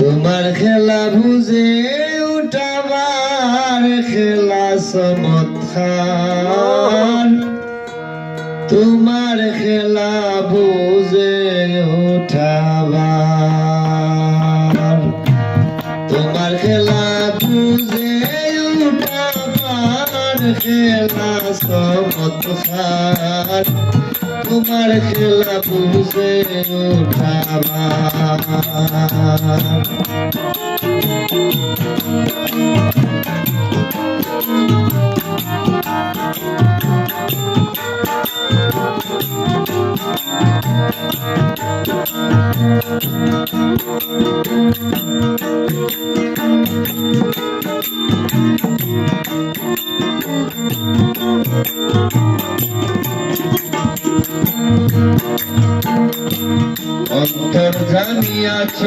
তোমার খেলা বুঝে উঠাবার খেলা চমৎকার তোমার খেলা বুঝে উঠাবার। তোমার খেলা বুঝে উঠাবার খেলা চমৎকার তোমার খেলা বুঝে উঠাবার। অন্তর জানিয়াছ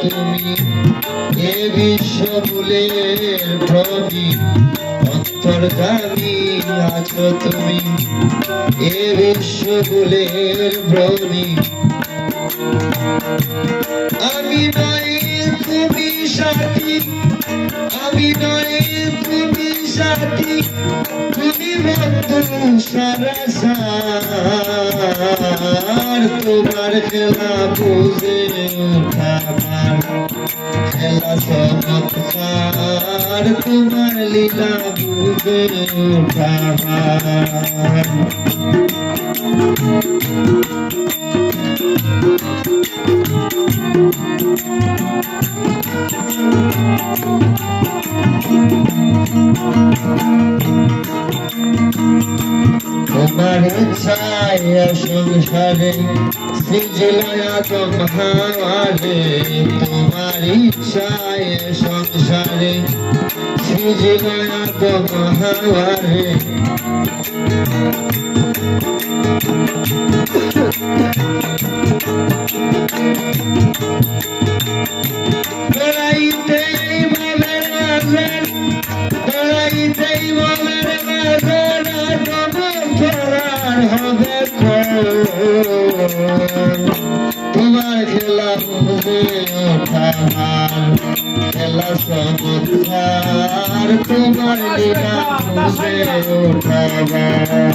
তুমি এ বিশ্বকুলের প্রবি অন্তর জানিয়াছ তুমি এ বিশ্বকুলের প্রবি আমি নয় তুমি সাথী, আমি নয় তুমি সাথী। তুমি বন্ধু সারা তোমার খেলা বুঝে উঠাবার খেলা চমৎকার তোমার লীলা বুঝে উঠাবার তোমার ছায় সংসারে সৃজলয়া তোমারে তোমার ইচ্ছায় সংসারে সৃজলয়া তোমারে বেড়াইতে ওঠার খেলা চমৎকার তোমার লীলা বুঝে ওঠাবার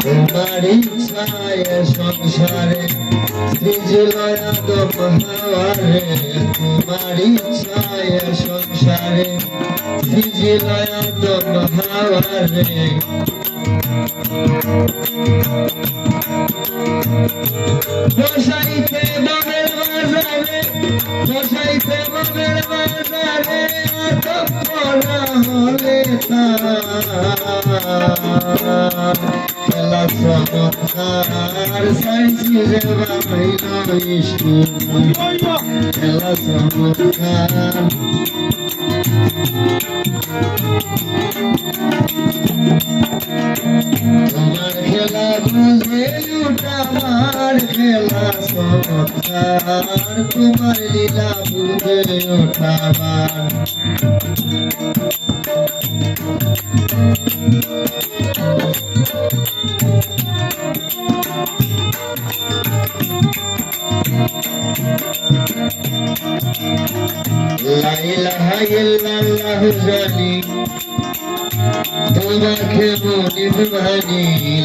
তোমার ইচ্ছায় সংসারে সৃজলয়া দমহারে তোমার ইচ্ছায় সংসারে সৃজলয়া দমহারে বসাইতে মনের বাজারে বসাইতে মনের বাজারে আতপনা হলে তার। খেলা চমৎকার সাইছি রে বাবাইল ইস্টু খেলা চমৎকার তোমার খেলা বুঝে উঠাবার খেলা চমৎকার তোমার লীলা বুঝে উঠাবার লা ইলাহা ইল্লাল্লাহু জানি তোমাকে মনিব ভানি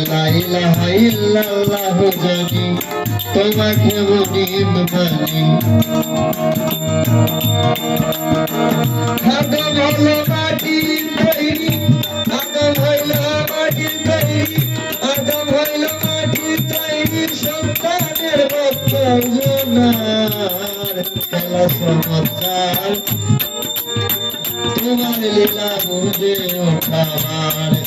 লা ইলাহা ইল্লাল্লাহু জানি তোমাকে মনিব ভানি মত জোনার খেলা চমৎকার তোমার লীলা বুঝে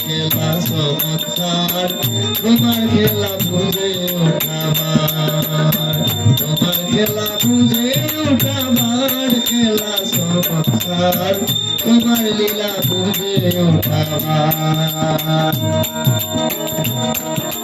খেলা চমৎকার তোমার খেলা বুঝে ওঠাবার তোমার খেলা বুঝে ওঠাবার খেলা চমৎকার তোমার লীলা বুঝে ওঠাবার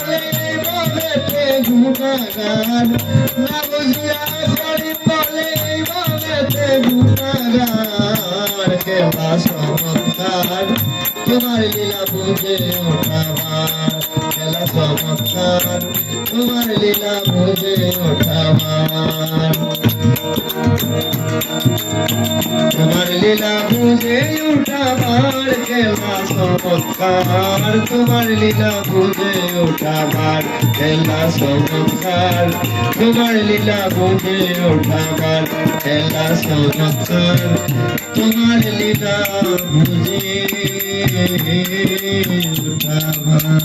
গরিব বলে বলেতে গুণাগান না বুঝিয়া গরিব বলে বলেতে গুণাগান কেলা চমৎকার তোমার লীলা বুঝে ওঠাবার খেলা চমৎকার তোমার লীলা বুঝে ওঠাবার। তোমার লীলা বুঝে উঠাবার খেলা চমৎকার। তোমার লীলা বুঝে উঠাবার খেলা চমৎকার। তোমার লীলা বুঝে উঠাবার খেলা চমৎকার। তোমার লীলা বুঝে উঠাবার